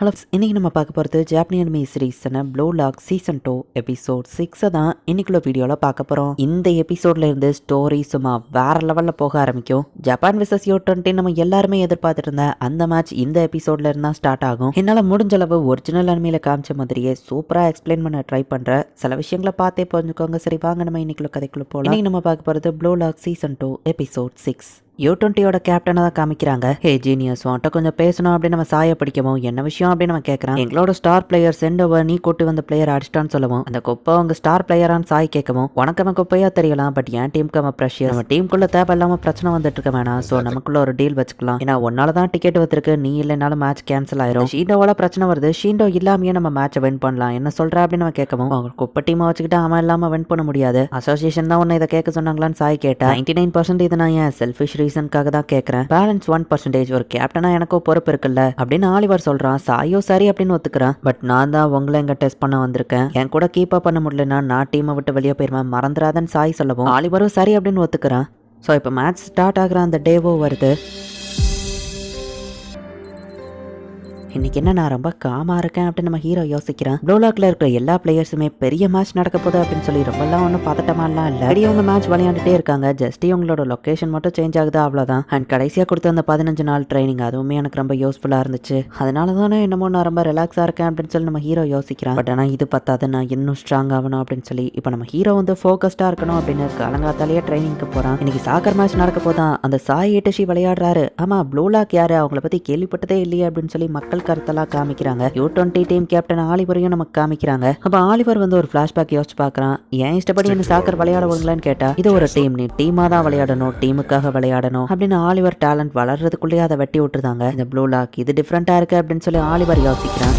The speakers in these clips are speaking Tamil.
ஹலோ இன்றைக்கி நம்ம பார்க்க போகிறது Japanese anime சீரீஸான Blue Lock season two episode சிக்ஸை தான் இன்னைக்குள்ள வீடியோவில் பார்க்க போகிறோம் இந்த எபிசோட்ல இருந்து ஸ்டோரி சும்மா வேற லெவலில் போக ஆரம்பிக்கும். ஜப்பான் விசஸ் யூ டுவெண்ட்டி நம்ம எல்லாருமே எதிர்பார்த்துட்டு இருந்த அந்த மேட்ச் இந்த எபிசோட்ல இருந்தால் ஸ்டார்ட் ஆகும். என்னால் முடிஞ்ச அளவு ஒரிஜினல் அனிமையில் காமிச்ச மாதிரியே சூப்பராக எக்ஸ்பிளைன் பண்ண ட்ரை பண்ணுறேன் சில விஷயங்களை பார்த்தே புரிஞ்சுக்கோங்க. சரி வாங்க நம்ம இன்னைக்குள்ள கதைக்குள்ள போகலாம் இன்றைக்கி நம்ம பார்க்க போகிறது Blue Lock season two episode six U டுவெண்ட்டியோட கேப்டனை தான் காமிக்கிறாங்க. ஹே ஜீனியஸ் உன்ட்ட கொஞ்சம் பேசணும் அப்படின்னு நம்ம சாய பிடிக்கவும் என்ன விஷயம் அப்படின்னு நம்ம கேட்கறான் எங்களோட ஸ்டார் பிளேயர் சென்ட் ஓவர் நீ கூட்டு வந்த பிளேயர் அடிச்சிட்டான்னு சொல்லவும். அந்த குப்பை அவங்க ஸ்டார் பிளேயரான்னு சாய் கேட்கவும் உனக்கு அவன் குப்பையா தெரியலாம் பட் என் டீமுக்கு அவன் ப்ரெஷர் நம்ம டீமுக்குள்ள தேவை இல்லாம பிரச்சனை வந்துட்டு இருக்க வேணாம். ஸோ நமக்குள்ள ஒரு டீல் வச்சுக்கலாம். ஏன்னா உன்னால தான் டிக்கெட் வந்திருக்கு. நீ இல்லைனாலும் மேட்ச் கேன்சல் ஆயிரும். ஷீண்டோவால பிரச்சனை வருது. ஷீண்டோ இல்லாமயே நம்ம மேட்சை வின் பண்ணலாம். என்ன சொல்ற அப்படின்னு நம்ம கேட்கவும் அவங்க குப்பை டீமை வச்சுக்கிட்டு அவன் இல்லாம வின் பண்ண முடியாது. அசோசியேஷன் தான் உன்னை இதை கேட்க சொன்னாங்களான்னு சாய் கேட்டா நைன்டி நைன் பர்சன்ட் இதை நான் என் செல்ஃபிஷ் ரீசனுக்காக தான் கேட்கறேன் பேலன்ஸ் ஒன் பர்சன்டேஜ் ஒரு கேப்டனா எனக்கும் பொறுப்பு இருக்குல்ல? அப்படின்னு ஆலிவர் சொல்றான். சாயோ சரி அப்படின்னு ஒத்துக்கிறான். பட் நான் தான் உங்களை எங்க டெஸ்ட் பண்ண வந்திருக்கேன். என் கூட கீப் அப் பண்ண முடியலன்னா நான் டீமை விட்டு வெளியே போயிருவேன். மறந்துடாதன்னு சாய் சொல்லவும். ஆலிவரும் சரி அப்படின்னு ஒத்துக்கிறான். ஸோ இப்போ மேட்ச் ஸ்டார்ட் ஆகுற அந்த டேவோ வருது. இன்னைக்கு என்ன நான் ரொம்ப காமா இருக்கேன் அப்படின்னு நம்ம ஹீரோ யோசிக்கிறான். ப்ளோலாக்ல இருக்கிற எல்லா பிளேயர்ஸுமே பெரிய மேட்ச் நடக்க போகுது அப்படின்னு சொல்லி ரொம்பலாம் ஒன்றும் பதட்டமாலாம் இல்லை. அடி அவங்க மேட்ச் விளையாண்டுட்டே இருக்காங்க. ஜஸ்ட் இவங்களோட லொக்கேஷன் மட்டும் சேஞ்ச் ஆகுது அவ்வளோதான் அண்ட் கடைசியாக கொடுத்த அந்த பதினஞ்சு நாள் ட்ரைனிங் அதுவுமே எனக்கு ரொம்ப யூஸ்ஃபுல்லாக இருந்துச்சு. அதனால தானே என்னமோ நான் ரொம்ப ரிலாக்ஸாக இருக்கேன் அப்படின்னு சொல்லி நம்ம ஹீரோ யோசிக்கிறான். பட் ஆனால் இது பத்தாது நான் இன்னும் ஸ்ட்ராங் ஆகணும் அப்படின்னு சொல்லி இப்போ நம்ம ஹீரோ வந்து ஃபோக்கஸ்டாக இருக்கணும் அப்படின்னு காலங்காத்தாலேயே ட்ரைனிங்க்கு போகிறான் இன்னைக்கு சாக்கர் மேட்ச் நடக்க போதான். அந்த சாய் ஏட்டஷி விளையாடுறாரு. ஆமா ப்ளூலாக் யாரு? அவங்கள பத்தி கேள்விப்பட்டதே இல்லையே அப்படின்னு சொல்லி மக்கள் கருத்தெல்லாம் காமிக்கிறாங்க. யூ டுவெண்ட்டி டீம் கேப்டன் ஆலிவரையும் நமக்கு காமிக்கிறாங்க. அப்ப ஆலிவர் வந்து ஒரு ஃபிளாஷ்பேக் யோசிச்சு பார்க்கறான் ஏன் இஷ்டப்படி என்ன சாக்கர் விளையாட விடுங்களான்னு கேட்டா இது ஒரு டீம் நீ டீமா தான் விளையாடணும் டீமுக்காக விளையாடணும் அப்படின்னு ஆலிவர் டேலண்ட் வளர்றதுக்குள்ளேயே அதை வெட்டி விட்டுருந்தாங்க. இந்த ப்ளூ லாக் இது டிஃப்ரெண்டா இருக்கு அப்படின்னு சொல்லி ஆலிவர் யோசிக்கிறான்.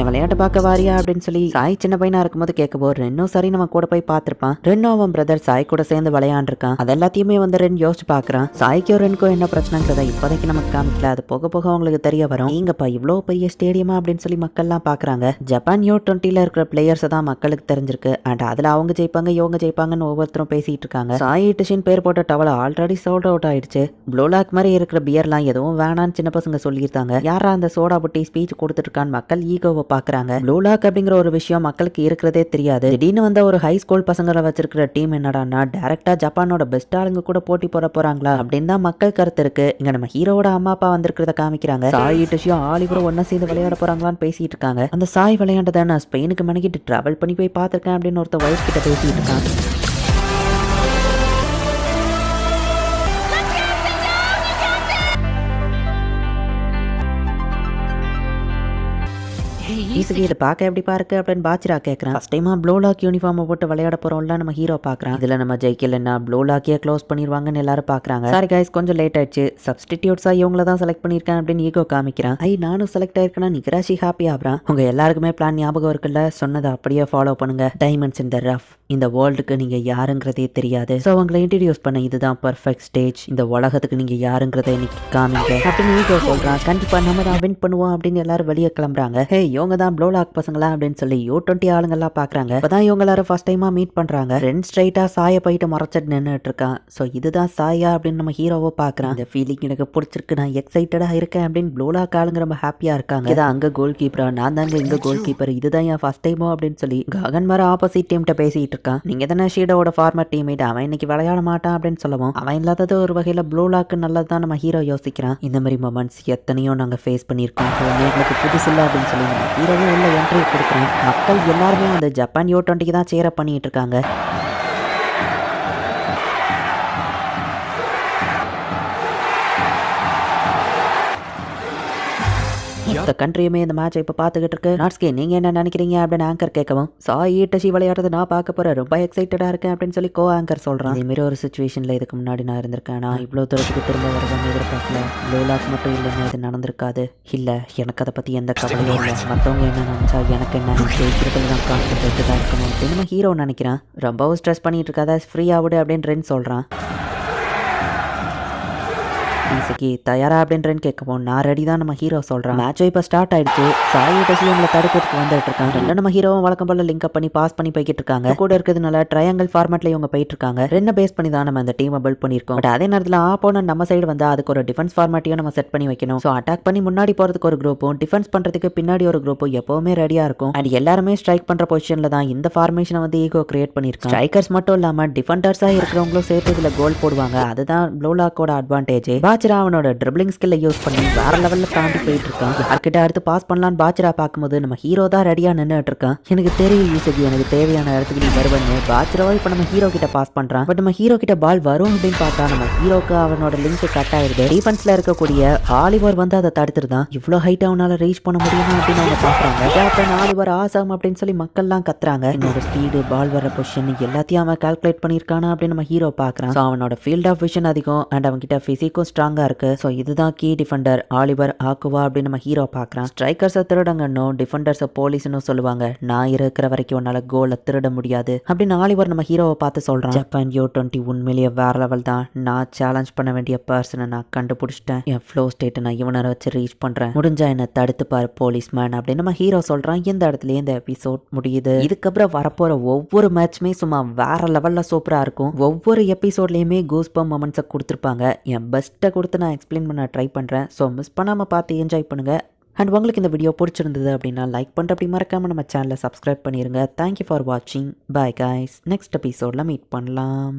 என் விளையாட்டு பார்க்க வாரியா அப்படின்னு சொல்லி சாய் சின்ன பையனா இருக்கும்போது கேட்கப்போ ரெண்டும் சரி நம்ம கூட போய் பார்த்திருப்பான். ரெண்டும் அவன் பிரதர் சாய் கூட சேர்ந்து விளையாண்டுருக்கான். அது எல்லாத்தையுமே வந்து ரென் யோசிச்சு பார்க்கறான். சாய்க்கோ ரெனுக்கோ என்ன பிரச்சனைங்கிறத இப்போதைக்கு நமக்கு காமிக்கல. அது போக போக அவங்களுக்கு தெரிய வரும். நீங்கப்பா இவ்வளோ பெரிய ஸ்டேடியமா அப்படின்னு சொல்லி மக்கள்லாம் பார்க்கறாங்க. ஜப்பான் யூ டுவெண்ட்டில இருக்கிற பிளேயர்ஸ் தான் மக்களுக்கு தெரிஞ்சிருக்கு. அண்ட் அதுல அவங்க ஜெயிப்பாங்க இவங்க ஜெயிப்பாங்கன்னு ஒவ்வொருத்தரும் பேசிட்டு இருக்காங்க. சாய் டிஷின் பேர் போட்ட டவல ஆல்ரெடி சோல்ட் அவுட் ஆயிடுச்சு. ப்ளோலாக் மாதிரி இருக்கிற பியர்லாம் எதுவும் வேணான்னு சின்ன பசங்க சொல்லியிருந்தாங்க. யாரா அந்த சோடா புட்டி ஸ்பீச் கொடுத்துட்டு இருக்கான்னு மக்கள் ஈகோவை பாக்குறாங்க ப்ளூலாக் அப்படிங்கிற ஒரு விஷயம் மக்களுக்கு இருக்கிறதே தெரியாது. திடீர்னு வந்த ஒரு ஹை ஸ்கூல் பசங்களை வச்சிருக்கிற டீம் என்னடான்னா டேரக்டா ஜப்பானோட பெஸ்ட் ஆளுங்க கூட போட்டி போட போறாங்களா? அப்படின்னு தான் மக்கள் கருத்து இருக்கு. இங்க நம்ம ஹீரோவோட அம்மா அப்பா வந்திருக்கிறத காமிக்கிறாங்க. சாய் டிஷியும் ஆலிவரும் ஒன்னா சேர்ந்து விளையாட போறாங்களான்னு பேசிட்டு இருக்காங்க. அந்த சாய் விளையாண்டதை நான் ஸ்பெயினுக்கு மணிக்கிட்டு டிராவல் பண்ணி போய் பார்த்திருக்கேன் அப்படின்னு ஒருத்தர் வயசு கிட்ட பேசிட்டு இருக்காங்க ஈஸிலி இதை பார்க்க எப்படி பாருக்கு அப்படின்னு பாச்சிரா கேட்குறான் ஃபஸ்ட் டைமாக ப்ளூ லாக் யூனிஃபார்மை போட்டு விளையாட போகிறோம்ல நம்ம ஹீரோ பார்க்குறான். இதில் நம்ம ஜெயிக்கலன்னா ப்ளூ லாக்கே க்ளோஸ் பண்ணிடுவாங்கன்னு எல்லாரும் பார்க்குறாங்க. சாரி கைஸ் கொஞ்சம் லேட் ஆயிடுச்சு. சப்ஸ்டிடியூட்ஸாக இவங்கள தான் செலக்ட் பண்ணியிருக்கேன் அப்படின்னு ஈகோ காமிக்கிறான். ஐ நானும் செலக்ட் ஆயிருக்கேன்னா நிகராஷி ஹாப்பி ஆகிறான். உங்கள் எல்லாருக்குமே பிளான் ஞாபகம் இருக்குல்ல? சொன்னதை அப்படியே ஃபாலோ பண்ணுங்க. டைமண்ட்ஸ் இந்த ரஃப் இந்த வேர்ல்டுக்கு நீங்க யாருங்கிறதே தெரியாது. ஸோ அவங்களை இன்ட்ரடியூஸ் பண்ண இதுதான் பர்ஃபெக்ட் ஸ்டேஜ் இந்த உலகத்துக்கு நீங்க யாருங்கிறத இன்னைக்கு காமிங்க. அப்படின்னு ஈகோ சொல்றான். கண்டிப்பா நம்ம தான் வின் பண்ணுவோம் அப்படின்னு எல்லாரும் வெளியே கிளம்புறாங்க. ஹே இவங்க தான் ப்ளோ லாக் பசங்களா அப்படின்னு சொல்லி யூ டுவெண்ட்டி ஆளுங்கெல்லாம் பாக்குறாங்க. இப்பதான் இவங்க எல்லாரும் ஃபர்ஸ்ட் டைமா மீட் பண்றாங்க. ரெண்டு ஸ்ட்ரைட்டா சாய போயிட்டு மறைச்சிட்டு நின்றுட்டு இருக்கான். ஸோ இதுதான் சாயா அப்படின்னு நம்ம ஹீரோவை பாக்குறான். இந்த ஃபீலிங் எனக்கு பிடிச்சிருக்கு. நான் எக்ஸைட்டடா இருக்கேன் அப்படின்னு ப்ளோ லாக் ஆளுங்க ரொம்ப ஹாப்பியா இருக்காங்க. இதான் அங்க கோல் கீப்பரா நான் தாங்க இங்க கோல் கீப்பர் இதுதான் என் ஃபர்ஸ்ட் டைமோ அப்படின்னு சொல்லி ககன் மர ஆப்போசிட் டீம்கிட்ட பேசிட்டு இருக்கான். நீங்க தானே ஷீடோட ஃபார்மர் டீம்மேட் அவன் இன்னைக்கு விளையாட மாட்டான் அப்படின்னு சொல்லவும் அவன் இல்லாதது ஒரு வகையில ப்ளூ லாக்கு நல்லது தான் நம்ம ஹீரோ யோசிக்கிறான். இந்த மாதிரி மொமெண்ட்ஸ் எத்தனையோ நாங்க ஃபேஸ் பண்ணியிருக்கோம். ஸோ எங்களுக்கு புதுசு இல்லை அப்படின்னு சொல்லி நம்ம ஹீரோவே உள்ள என்ட்ரி கொடுக்குறேன். மக்கள் எல்லாருமே அந்த ஜப்பான் யூ டுவெண்ட்டிக்கு தான் சேர பண்ணிட்டு இருக்காங்க. மொத்த கண்ட்ரியுமே இந்த மேட்சை இப்போ பார்த்துக்கிட்டு இருக்கு. நாட்ஸ்கே நீங்க என்ன நினைக்கிறீங்க அப்படின்னு ஆங்கர் கேட்கவும் சாய் ஈட்டசி விளையாடுறது நான் பார்க்க போறேன். ரொம்ப எக்ஸைட்டடா இருக்கேன் அப்படின்னு சொல்லி கோ ஆங்கர் சொல்றான். இதே மாதிரி ஒரு சுச்சுவேஷன்ல இதுக்கு முன்னாடி நான் இருந்திருக்கேன். நான் இவ்வளோ தூரத்துக்கு திரும்ப வருவேன் எதிர்பார்க்கல. லோலாக் மட்டும் இல்லைன்னா இது நடந்திருக்காது. இல்ல எனக்கு அதை பத்தி எந்த கவலையும் இல்லை. மற்றவங்க என்ன நினைச்சா எனக்கு என்ன ஜெயிக்கிறதுல தான் கான்சென்ட்ரேட்டு தான் இருக்கணும் அப்படின்னு ஹீரோ நினைக்கிறான். ரொம்பவும் ஸ்ட்ரெஸ் பண்ணிட்டு இருக்காத ஃப்ரீ ஆகுடு அப்படின்னு சொல்றான். இசைக்கு தயாரா அப்படின்றேன்னு கேட்கவும் நான் ரெடி தான் நம்ம ஹீரோ சொல்றான். மேட்ச் இப்போ ஸ்டார்ட் ஆயிடுச்சு. சாயி டசி அவங்களை தடுக்கிறதுக்கு வந்துட்டு இருக்காங்க. ரெண்டு நம்ம ஹீரோவும் வழக்கம் போல லிங்க் பண்ணி பாஸ் பண்ணி போய்கிட்டு இருக்காங்க. கூட இருக்கிறதுனால ட்ரையாங்கல் ஃபார்மேட்ல இவங்க போயிட்டு இருக்காங்க. ரெண்டு பேஸ் பண்ணி தான் நம்ம அந்த டீமை பில்ட் பண்ணியிருக்கோம். பட் அதே நேரத்தில் ஆப்போனன்ட் நம்ம சைடு வந்தா அதுக்கு ஒரு டிஃபென்ஸ் ஃபார்மேட்டையும் நம்ம செட் பண்ணி வைக்கணும். ஸோ அட்டாக் பண்ணி முன்னாடி போறதுக்கு ஒரு குரூப்பும் டிஃபென்ஸ் பண்றதுக்கு பின்னாடி ஒரு குரூப்பும் எப்பவுமே ரெடியா இருக்கும். அண்ட் எல்லாருமே ஸ்ட்ரைக் பண்ற பொசிஷன்ல தான் இந்த ஃபார்மேஷனை வந்து ஈகோ கிரியேட் பண்ணியிருக்காங்க. ஸ்ட்ரைக்கர்ஸ் மட்டும் இல்லாம டிஃபெண்டர்ஸா இருக்கிறவங்களும் சேர்த்து இதுல கோல் போடுவாங்க. அதுதான் ப்ளூலாக்கோட அட்வான்டேஜ் பாச்சரா அவனோட ட்ரிப்ளிங் ஸ்கில்லை யூஸ் பண்ணி வேற லெவல்ல தாண்டி போயிட்டு இருக்கான் யார்கிட்ட அடுத்து பாஸ் பண்ணலாம்னு பாச்சரா பார்க்கும்போது நம்ம ஹீரோ தான் ரெடியா நின்றுட்டு இருக்கான் எனக்கு தெரியும் யூசேஜ் எனக்கு தேவையான இடத்துக்கு நீ வருவன்னு. பாச்சிராவா இப்போ நம்ம ஹீரோ கிட்ட பாஸ் பண்றான். பட் நம்ம ஹீரோ கிட்ட பால் வரும் அப்படின்னு பார்த்தா நம்ம ஹீரோக்கு அவனோட லிங்க் கட் ஆயிருது. டிஃபென்ஸ்ல இருக்கக்கூடிய ஆலிவர் வந்து அதை தடுத்துருதான். இவ்வளோ ஹைட் அவனால ரீச் பண்ண முடியுமா அப்படின்னு அவங்க பாக்குறாங்க கேப்டன் ஆலிவர் ஆசாம் அப்படின்னு சொல்லி மக்கள்லாம் கத்துறாங்க. என்னோட ஸ்பீடு பால் வர பொசிஷன் எல்லாத்தையும் அவன் கால்குலேட் பண்ணியிருக்கானா அப்படின்னு நம்ம ஹீரோ பார்க்குறான். அவனோட ஃபீல்ட் ஆஃப் விஷன் அதிகம். அண்ட் அவன்கிட்ட ஃபிசிக்கும் ஸ்ட்ராங்காக இருக்கு. ஸோ இதுதான் கீ டிஃபெண்டர் ஆலிவர் ஆக்குவா அப்படின்னு நம்ம ஹீரோ பார்க்குறான் ஸ்ட்ரைக்கர்ஸை திருடங்கன்னும் டிஃபெண்டர்ஸை போலீஸ்னு சொல்லுவாங்க. நான் இருக்கிற வரைக்கும் உன்னால கோலை திருட முடியாது அப்படின்னு ஆலிவர் நம்ம ஹீரோவை பார்த்து சொல்கிறான் ஜப்பான் யூ டுவெண்ட்டி உண்மையிலேயே வேற லெவல் தான். நான் சேலஞ்ச் பண்ண வேண்டிய பர்சனை நான் கண்டுபிடிச்சிட்டேன். என் ஃப்ளோ ஸ்டேட்டை நான் இவனை வச்சு ரீச் பண்ணுறேன் முடிஞ்சா என்னை தடுத்து பாரு போலீஸ் மேன் அப்படின்னு நம்ம ஹீரோ சொல்கிறான் இந்த இடத்துலயே இந்த எபிசோட் முடியுது. இதுக்கப்புறம் வரப்போகிற ஒவ்வொரு மேட்ச்மே சும்மா வேற லெவலில் சூப்பராக இருக்கும். ஒவ்வொரு எபிசோட்லேயுமே கூஸ்பம் மொமெண்ட்ஸை கொடுத்துருப்பாங்க. என் பெஸ்ட்டை கொடுத்து நான் எக்ஸ்பிளைன் பண்ண ட்ரை பண்ணுறேன் ஸோ மிஸ் பண்ணாமல் பார்த்து என்ஜாய் பண்ணுங்கள் அண்ட் உங்களுக்கு இந்த வீடியோ பிடிச்சிருந்தது அப்படின்னா லைக் பண்ணிட்டு அப்படி மறக்காமல் நம்ம சேனலை சப்ஸ்கிரைப் பண்ணிடுங்க தேங்க்யூ ஃபார் வாட்சிங் பாய் காய்ஸ் நெக்ஸ்ட் எபிசோடில் மீட் பண்ணலாம்.